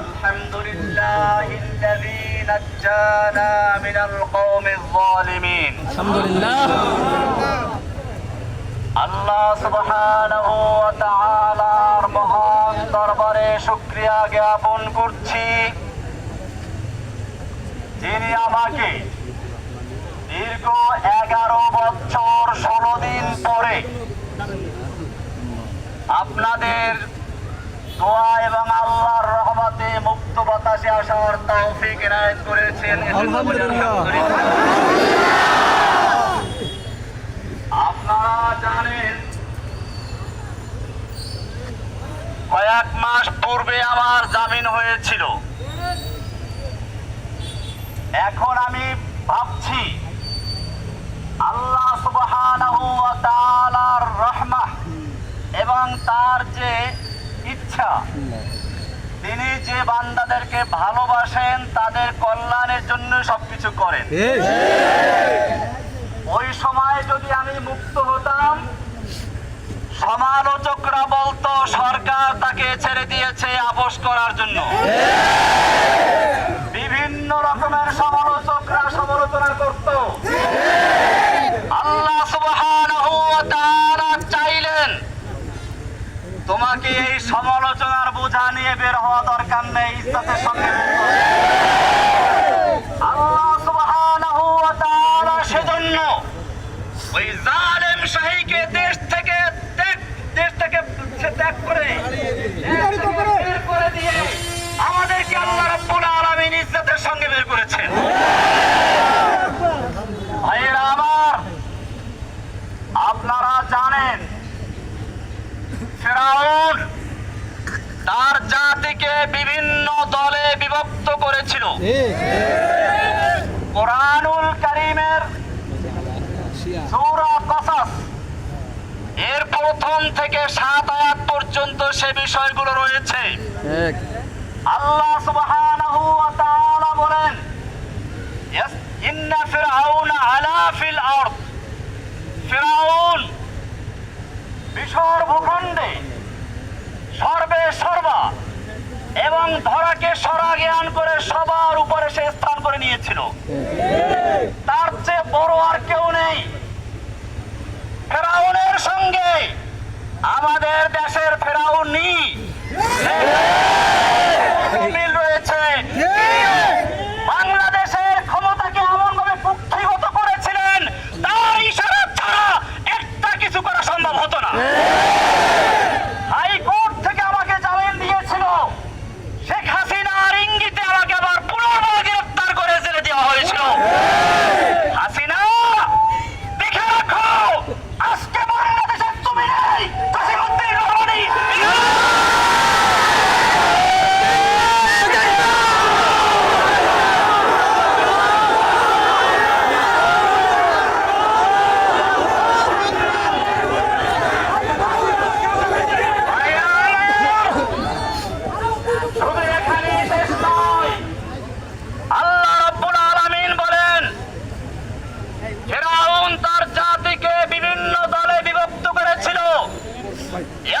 الحمد لله الذي نجانا من القوم الظالمين আলহামদুলিল্লাহ আল্লাহ সুবহানাহু ওয়া তাআলার মহান দরবারে শুকরিয়া জ্ঞাপন করছি যিনি আমাকে দীর্ঘ এগারো বছর ষোলো দিন পরে আপনাদের দোয়া এবং আল্লাহর রহমতে মুক্ত বাতাসে আসার তৌফিক এনায়েত করেছেন। আপনারা জানেন কয়েক মাস পূর্বে আমার জামিন হয়েছিল। এখন আমি ভাবছি আল্লাহ সুবহানাহু ওয়া তাআলার রহমা এবং তার যে ইচ্ছা তিনি যে বান্দাদেরকে ভালোবাসেন তাদের কল্যাণের জন্য সবকিছু করেন। ওই সময় যদি আমি মুক্ত হতাম সমালোচকরা বলতো সরকার তাকে ছেড়ে দিয়েছে আপোষ করার জন্য। বিভিন্ন রকমের সমালোচকরা সমালোচনা করত আল্লাহ সুবহানাহু ওয়া তাআলা চাইলেন তোমাকে এই সমালোচনার বোঝা নিয়ে বের হওয়া দরকার নেই ইজ্জতের সঙ্গে বের করো। আল্লাহ সুবহানাহু ওয়া তাআলা সেজন্য ওই জালেম শাহীকে দেশ থেকে দেশ থেকে ত্যাগ করে দিয়ে আমাদেরকে আল্লাহ রাব্বুল আলামিন ইজ্জতের সঙ্গে বের করেছেন ভাইয়েরা আমার আপনারা জানেন ফেরাউন তার জাতিকে বিভিন্ন দলে বিভক্ত করেছিল কোরআনুল কারীমের সূরা কসাস। এর প্রথম থেকে সাত আয়াত পর্যন্ত সে বিষয়গুলো রয়েছে। আল্লাহ সুবহানাহু ওয়া তাআলা বলেন ইন্না ফিরআউনা আলা ফিল আরদ। ফিরআউন মিশর ভূখণ্ডে এবং ধরাকে সরা জ্ঞান করে সবার উপরে সে স্থান করে নিয়েছিল। তার চেয়ে বড় আর কেউ নেই। ফেরাউনের সঙ্গে আমাদের দেশের ফেরাউনি রয়েছে বাংলাদেশের ক্ষমতাকে এমন ভাবে কুক্ষিগত করেছিলেন তার ইশারা ছাড়া একটা কিছু করা সম্ভব হতো না হাইকোর্ট থেকে আমাকে জামিন দিয়েছিল শেখ হাসিনার ইঙ্গিতে আমাকে আবার পুনর্বার গ্রেফতার করে জেলে দেওয়া হয়েছিল হাসিনা দেখে রাখো আজকে বাংলাদেশের তুমি নেই কাসিমুদ্দিন রহমানি শুধু এখানেই শেষ নয় আল্লাহ রাব্বুল আলামিন বলেন ফেরাউন তার জাতিকে বিভিন্ন দলে বিভক্ত করেছিল ইস্তাদঈফু তাইফাতাম মিনহুম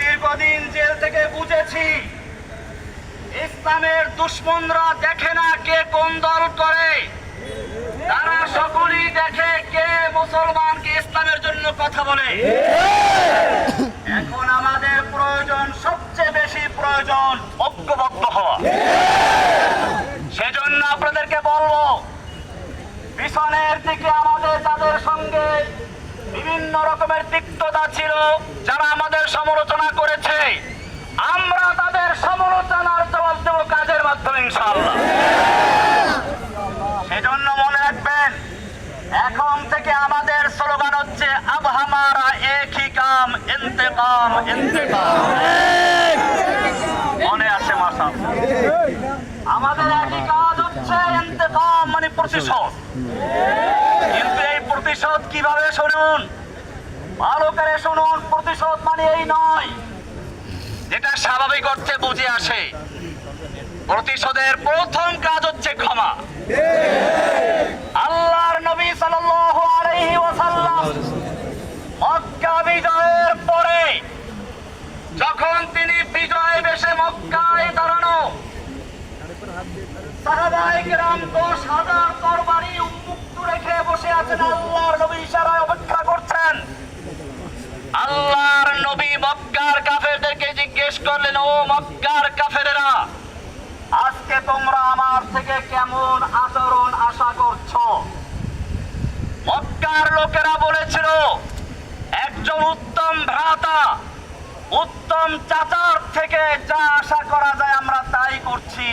দীর্ঘদিন জেল থেকে বুঝেছি, ইসলামের দুশ্মনরা দেখে না কে কোন দল করে। তারা সকলেই দেখে কে মুসলমানকে ইসলামের জন্য কথা বলে। এখন আমাদের প্রয়োজন, সবচেয়ে বেশি প্রয়োজন ঐক্যবদ্ধ হওয়া। সেজন্য আপনাদেরকে বলব, পিছনের দিকে আমাদের যাদের সঙ্গে বিভিন্ন রকমের তিক্ততা ছিল যারা আমাদের সমালোচনা করেছে আমরা তাদের সমালোচনার জবাব দেবো কাজের মাধ্যমে ইনশাআল্লাহ সেজন্য মনে রাখবেন, এখন থেকে আমাদের স্লোগান হচ্ছে আব হামারা একই কাম, ইন্তেকাম ইন্তেকাম। মনে আছে মাসা? আমাদের একই কাজ হচ্ছে ইন্তেকাম মানে প্রতিশোধ। কিন্তু এই প্রতিশোধ কীভাবে শুনুন? ভালো করে শুনুন, প্রতিশোধ মানে এই নয়। যেটা স্বাভাবিক অর্থে বুঝে আসে। প্রতিশোধের প্রথম কাজ হচ্ছে ক্ষমা। আল্লাহর নবী রেখে বসে আছেন, আল্লাহর নবী ইশারায় অপেক্ষা করছেন। আল্লাহর নবী মক্কার কাফেরদেরকে জিজ্ঞেস করলেন, ও মক্কার কাফেরেরা, আজকে তোমরা আমার থেকে কেমন আচরণ আশা করছ? মক্কার লোকেরা বলেছিল, একজন উত্তম ভ্রাতা, উত্তম চাচার থেকে যা আশা করা যায় আমরা তাই করছি।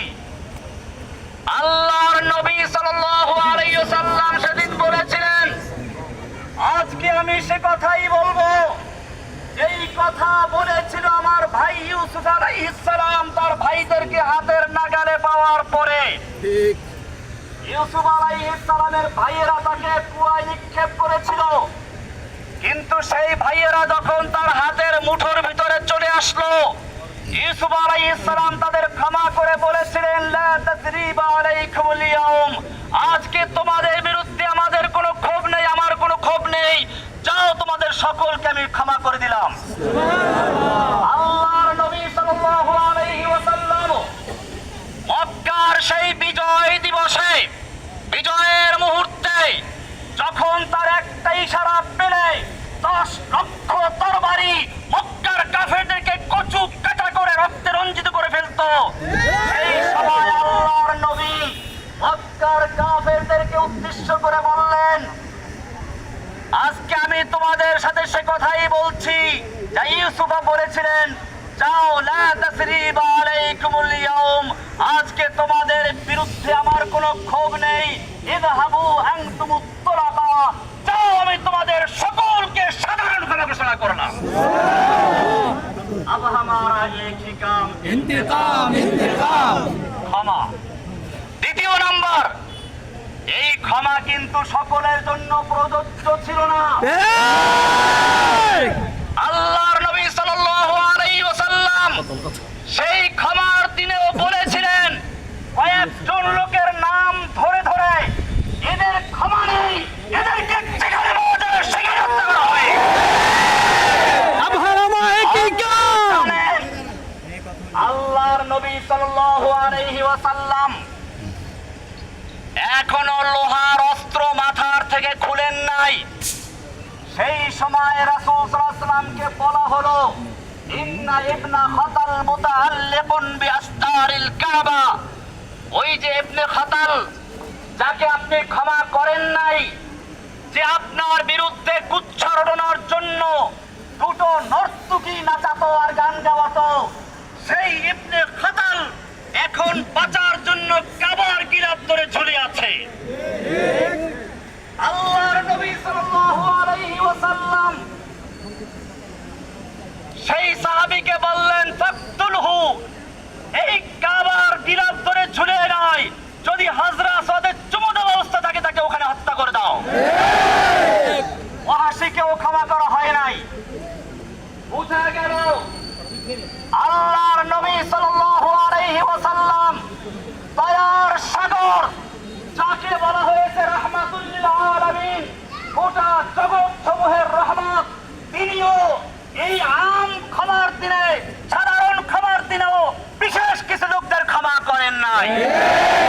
আল্লাহর নবী ওয়াসাল্লাম সেদিন বলেছিলেন, আজকে আমি সে কথাই বলব। এই কথা বলেছিল আমার ভাই ইউসুফ আলাইহিস সালাম, তার ভাইদেরকে হাতের নাগালে পাওয়ার পরে ঠিক ইউসুফ আলাইহিস সালামের ভাইয়েরা তাকে কুয়ায় নিক্ষেপ করেছিল। কিন্তু সেই ভাইয়েরা যখন তার হাতের মুঠোর ভিতরে চলে আসলো, ইউসুফ আলাইহিস সালাম তাদের ক্ষমা করে বলেছিলেন, লা তাসরিবা আলাইকুমুল আজকে তোমাদের বিরুদ্ধে আমাদের কোনো ক্ষোভ নেই, আমার কোনো ক্ষোভ নেই। যাও তোমাদের সকলকে আমি ক্ষমা করে দিলাম আল্লাহর নবী সাল্লাল্লাহু আলাইহি ওয়াসাল্লাম মক্কার সেই বিজয় দিবসে বিজয়ের মুহূর্তে যখন তার একটা ইশারা পেলে দশ লক্ষ তরবারি মক্কার কাফেরদেরকে কচু কাটা করে রক্তে রঞ্জিত করে ফেলতো সেই সময় আল্লাহর নবী মক্কার কাফেরদেরকে উদ্দেশ্য করে বললেন আজকে আমি তোমাদের সাথে সে কথাই বলছি যা ইউসুফা বলেছিলেন যাও লা তাসরিবা আলাইকুমুল ইয়াউম আজকে তোমাদের বিরুদ্ধে আমার কোনো ক্ষোভ নেই ইযহাবু আনতুমুত তুলাকা যাও আমি তোমাদের সকলকে সাধারণ ভাবে ঘোষণা করলাম अब हमारा एक ही काम ইন্তেকাম ইন্তেকাম ক্ষমা দ্বিতীয় নাম্বার এই ক্ষমা কিন্তু সকলের জন্য প্রযোজ্য ছিল না। আল্লাহর নবী সাল্লাল্লাহু আলাইহি ওয়াসাল্লাম সেই ক্ষমার দিনেও বলেছিলেন কয়েকজন লোকের এখনও লোহার অস্ত্র মাথার থেকে খুলেন নাই। সেই সময় রাসূল বলা হলো, ইন্না ইবনা ওই যে ইবনে খাতাল, যাকে আপনি ক্ষমা করেন নাই, যে আপনার বিরুদ্ধে জন্য দুটো নর্তকী নাচাতো আর গান সেই ইবনে খাতাল এখন বাঁচার জন্য কাবার গিরাত ধরে ঝুলে আছে আল্লাহর নবী সাল্লাল্লাহু আলাইহি ওয়াসাল্লাম সেই সাহাবীকে বললেন ফাকতুলহু এই কাবার গিরাত ধরে ঝুলে নয় যদি হাজরা সাদের চুমুদা অবস্থা থাকে তাকে ওখানে হত্যা করে দাও ওয়াহাসিকেও ক্ষমা করা হয় নাই বুঝা গেল আল্লাহর নবী সাল্লাল্লাহু আলাইহি ওয়াসাল্লাম দয়ার সাগর যাকে বলা হয়েছে রাহমাতুল লিল আলামিন গোটা জগৎ সমূহের রহমত তিনিও এই আম ক্ষমার দিনে সাধারণ ক্ষমার দিনেও বিশেষ কিছু লোকদের ক্ষমা নাই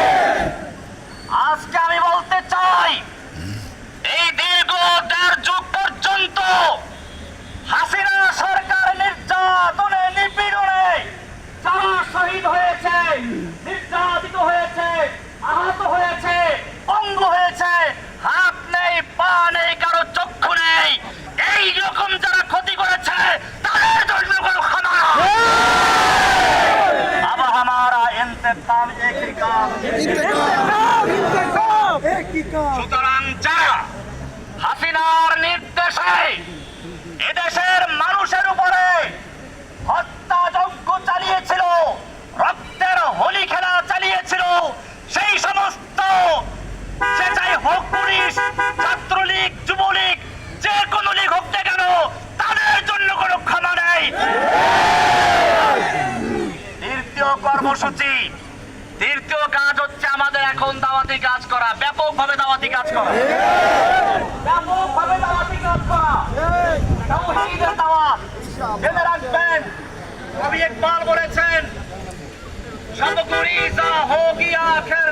গুরিজা হো গিয়া আখের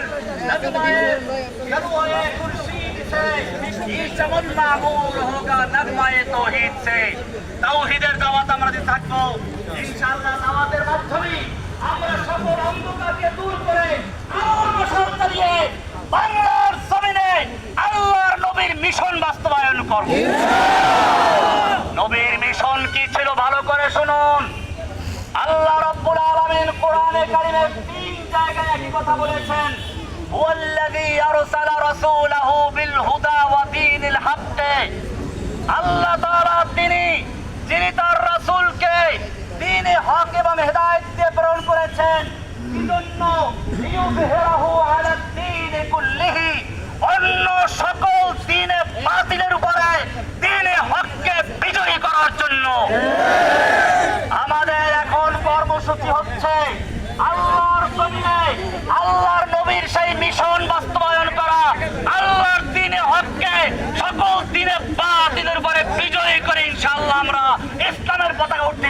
নগমায়ে নগমায়ে খুরশিদ সে ये चमन मामूल होगा नगमाए तौहीद से তাওহীদের দাওয়াত আমরা দিতে থাকবো ইনশাআল্লাহ দাওয়াতের মাধ্যমে আমরা সকল অন্ধকারকে দূর করে আলোর মশাল জ্বালিয়ে বাংলার জমিনে আল্লাহর নবীর মিশন বাস্তবায়ন করব নবীর মিশন কি ছিল ভালো করে শুনুন আল্লাহ রাব্বুল আলামিন কোরআনে কারিমে দীনিল হক আল্লাহ হক এবং প্রেরণ করেছেন কুল্লিহি, অন্য সকল দ্বীনে বাতিলের উপরে দ্বীনে হককে বিজয়ী করার জন্য এখন কর্মসূচি হচ্ছে আল্লাহর জমিনে আল্লাহর নবীর সেই মিশন বাস্তবায়ন করা আল্লাহর দিনে হককে সকল দিনে বাতিলের উপরে বিজয়ী করে ইনশাআল্লাহ আমরা ইসলামের পতাকা উত্তীর্ণ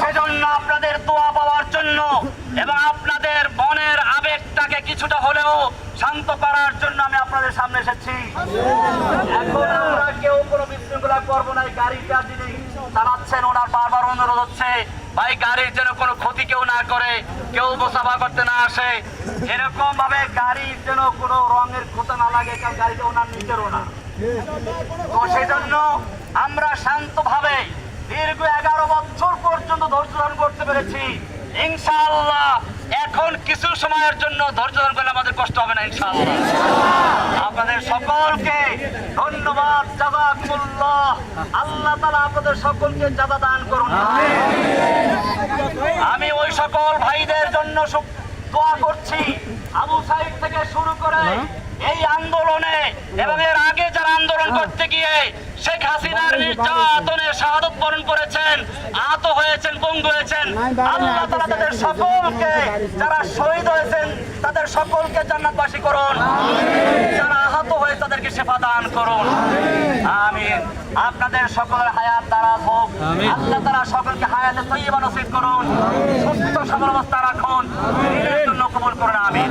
সেজন্য আপনাদের দোয়া পাওয়ার জন্য এবং আপনাদের মনের আবেগটাকে কিছুটা হলেও শান্ত করার জন্য আমি আপনাদের সামনে এসেছি। এখন আমরা কেউ কোনো বিশৃঙ্খলা করব না গাড়িটা যিনি চালাচ্ছেন ওনার বারবার অনুরোধ হচ্ছে, ভাই, গাড়ির যেন কোনো ক্ষতি কেউ না করে, কেউ মোসাফা করতে না আসে। এরকম ভাবে গাড়ির যেন কোনো রঙের ক্ষতি না লাগে, কারণ গাড়িটা ওনার নিজেরও না। তো সেই জন্য আমরা শান্তভাবে দীর্ঘ এগারো বছর পর্যন্ত ধৈর্য ধারণ করতে পেরেছি। ইনশাআল্লাহ, এখন কিছু সময়ের জন্য ধৈর্য ধারণ করলে আমাদের কষ্ট হবে না, ইনশাআল্লাহ। আপনাদের সকলকে ধন্যবাদ, জাজাকুমুল্লাহ। আল্লাহ তাআলা আপনাদের সকলকে জাযা দান করুন। আমি ওই সকল ভাইদের জন্য দোয়া করছি। আবু সাইদ থেকে শুরু করে এই আন্দোলনে এবং এর আগে যারা আন্দোলন করতে গিয়ে শেখ হাসিনার নির্যাতনে শাহাদত বরণ করেছেন আহত হয়েছেন পঙ্গু হয়েছেন। আল্লাহ তাআলা তাদের সকলকে যারা শহীদ হয়েছেন তাদের সকলকে জান্নাতবাসী করুন। যারা আহত হয়ে তাদেরকে সেবা দান করুন। আমিন। আপনাদের সকলের হায়াত তারা হোক। আল্লাহ তারা সকলকে হায়াতে তৈবা নসিব করুন। সুস্থ সবল অবস্থা রাখুন। জন্য কবুল করুন। আমিন।